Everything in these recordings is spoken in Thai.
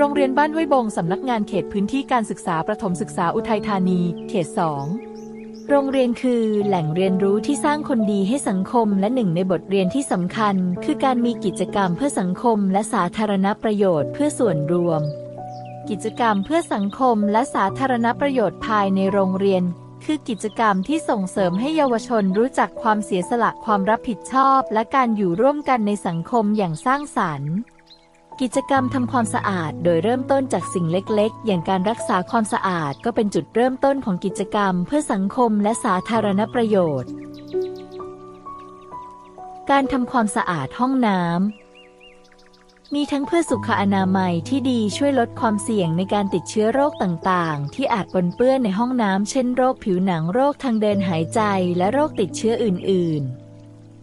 โรงเรียนบ้านห้วยบงสำนักงานเขตพื้นที่การศึกษาประถมศึกษาอุทัยธานี เขต 2 โรงเรียนคือแหล่งเรียนรู้ที่สร้างคนดีให้สังคมและหนึ่งในบทเรียนที่สำคัญ คือการมีกิจกรรมเพื่อสังคมและสาธารณประโยชน์เพื่อส่วนรวม กิจกรรมเพื่อสังคมและสาธารณประโยชน์ภายในโรงเรียนคือกิจกรรมที่ส่งเสริมให้เยาวชนรู้จักความเสียสละความรับผิดชอบ และการอยู่ร่วมกันในสังคมอย่างสร้างสรรค์ กิจกรรมทำความสะอาดโดยเริ่มต้นจากสิ่งเล็กๆ อย่างการรักษาความสะอาดก็เป็นจุดเริ่มต้นของกิจกรรมเพื่อสังคมและสาธารณประโยชน์ การทำความสะอาดห้องน้ำมีทั้งเพื่อสุขอนามัยที่ดีช่วยลดความเสี่ยงในการติดเชื้อโรคต่างๆ ที่อาจปนเปื้อนในห้องน้ำเช่นโรคผิวหนังโรคทางเดินหายใจและโรคติดเชื้ออื่นๆ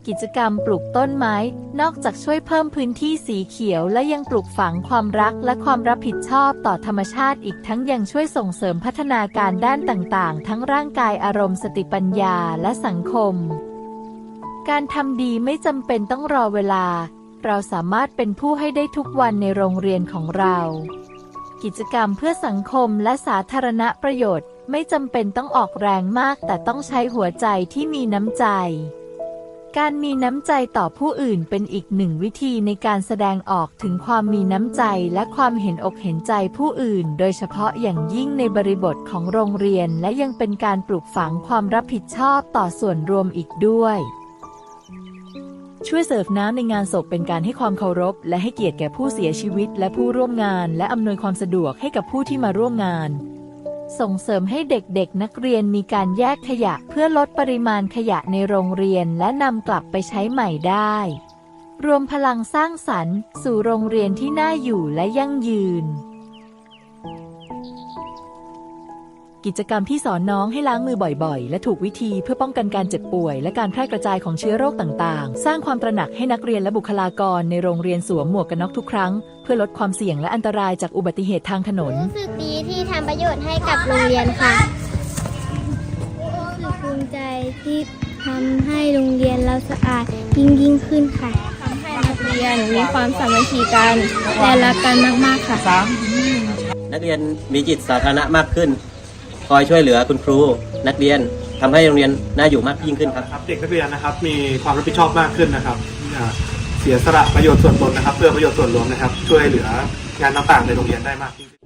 กิจกรรมปลูกต้นไม้ นอกจากช่วยเพิ่มพื้นที่สีเขียว และยังปลูกฝังความรักและความรับผิดชอบต่อธรรมชาติอีกทั้งยังช่วยส่งเสริมพัฒนาการด้านต่างๆ ทั้งร่างกายอารมณ์สติปัญญาและสังคม การทำดีไม่จำเป็นต้องรอเวลา เราสามารถเป็นผู้ให้ได้ทุกวันในโรงเรียนของเรา กิจกรรมเพื่อสังคมและสาธารณประโยชน์ไม่จำเป็นต้องออกแรงมากแต่ต้องใช้หัวใจที่มีน้ำใจ การมีน้ำใจต่อผู้อื่นเป็นอีกหนึ่งวิธีในการแสดงออกถึงความมีน้ำใจและความเห็นอกเห็นใจผู้อื่น โดยเฉพาะอย่างยิ่งในบริบทของโรงเรียน และยังเป็นการปลูกฝังความรับผิดชอบต่อส่วนรวมอีกด้วย ช่วยเสิร์ฟน้ำในงานศพเป็นการให้ความเคารพ และให้เกียรติแก่ผู้เสียชีวิต และผู้ร่วมงาน และอำนวยความสะดวกให้กับผู้ที่มาร่วมงาน ส่งเสริมให้เด็กๆ นักเรียนมีการแยกขยะเพื่อลดปริมาณขยะในโรงเรียนและนำกลับไปใช้ใหม่ได้ รวมพลังสร้างสรรค์ สู่โรงเรียนที่น่าอยู่และยั่งยืน กิจกรรมที่สอนน้องให้ล้างมือบ่อยๆ และถูกวิธีเพื่อป้องกันการเจ็บป่วย และการแพร่กระจายของเชื้อโรคต่างๆ สร้างความตระหนักให้นักเรียนและบุคลากรในโรงเรียนสวมหมวกกันน็อกทุกครั้ง เพื่อลดความเสี่ยงและอันตรายจากอุบัติเหตุทางถนน รู้สึกดีที่ทำประโยชน์ให้กับโรงเรียนค่ะ รู้สึกภูมิใจที่ทำให้โรงเรียนเราสะอาดยิ่งยิ่งขึ้นค่ะทำให้นักเรียนมีความสามัคคีกันและรักกันมากๆค่ะ นักเรียนมีจิตสาธารณะมากขึ้น คอยช่วยเหลือคุณครูนักเรียนทำให้โรงเรียนน่าอยู่มากยิ่งขึ้นครับเด็กนักเรียนนะครับ มีความรับผิดชอบมากขึ้นนะครับเสียสละประโยชน์ส่วนตนนะครับ เพื่อประโยชน์ส่วนรวมนะครับ ช่วยเหลืองานต่างๆในโรงเรียนได้มากยิ่งขึ้น